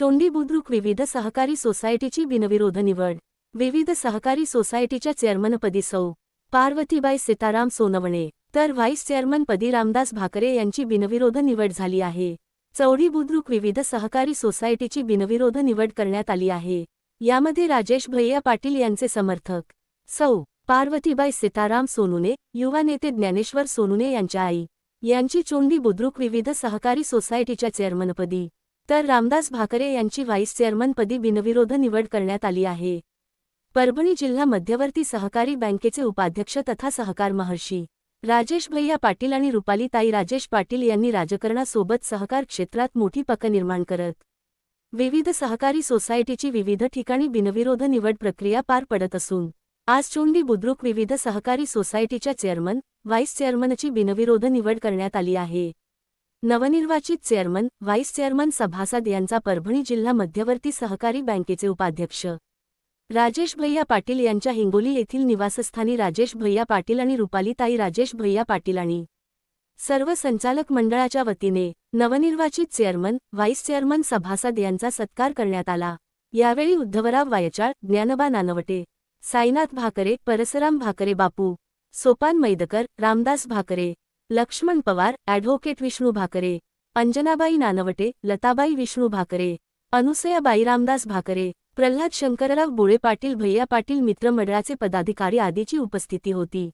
चोंडी बुद्रुक विविध सहकारी सोसायटीची बिनविरोध निवड. विविध सहकारी सोसायटीच्या चेअरमनपदी सौ. पार्वतीबाई सीताराम सोनवणे. तर व्हाईस चेअरमनपदी रामदास भाकरे यांची बिनविरोध निवड झाली आहे. चौडी बुद्रुक विविध सहकारी सोसायटीची बिनविरोध निवड करण्यात आली आहे. यामध्ये राजेश भैया पाटील यांचे समर्थक. सौ. पार्वतीबाई सीताराम सोनुने युवा नेते ज्ञानेश्वर सोनुने यांच्या आई. यांची चोंडी बुद्रुक विविध सहकारी सोसायटीच्या चेअरमनपदी तर रामदास भाकरे यांची व्हाईस चेअरमनपदी बिनविरोध निवड करण्यात आली आहे. परभणी जिल्हा मध्यवर्ती सहकारी बँकेचे उपाध्यक्ष तथा सहकार महर्षी राजेश भैया पाटील आणि रुपालीताई राजेश पाटील यांनी राजकारणासोबत सहकार क्षेत्रात मोठी पक निर्माण करत विविध सहकारी सोसायटीची विविध ठिकाणी बिनविरोध निवड प्रक्रिया पार पडत असून आज चोंडी बुद्रुक विविध सहकारी सोसायटीच्या चेअरमन व्हाईस चेअरमनची बिनविरोध निवड करण्यात आली आहे. नवनिर्वाचित चेअरमन व्हाईस चेअरमन सभासद यांचा परभणी जिल्हा मध्यवर्ती सहकारी बँकेचे उपाध्यक्ष. राजेश भैया पाटील यांच्या हिंगोली येथील निवासस्थानी राजेश भैया पाटील आणि रुपालीताई राजेश भैया पाटील आणि सर्व संचालक मंडळाच्या वतीने नवनिर्वाचित चेअरमन व्हाईस चेअरमन सभासद यांचा सत्कार करण्यात आला. यावेळी उद्धवराव वायचाळ ज्ञानबा नानवटे साईनाथ भाकरे परसराम भाकरे बापू सोपान मैदकर रामदास भाकरे लक्ष्मण पवार ॲडव्होकेट विष्णू भाकरे अंजनाबाई नानवटे लताबाई विष्णू भाकरे अनुसयाबाई रामदास भाकरे प्रल्हाद शंकरराव बुळे पाटील भैया पाटील मित्रमंडळाचे पदाधिकारी आदीची उपस्थिती होती.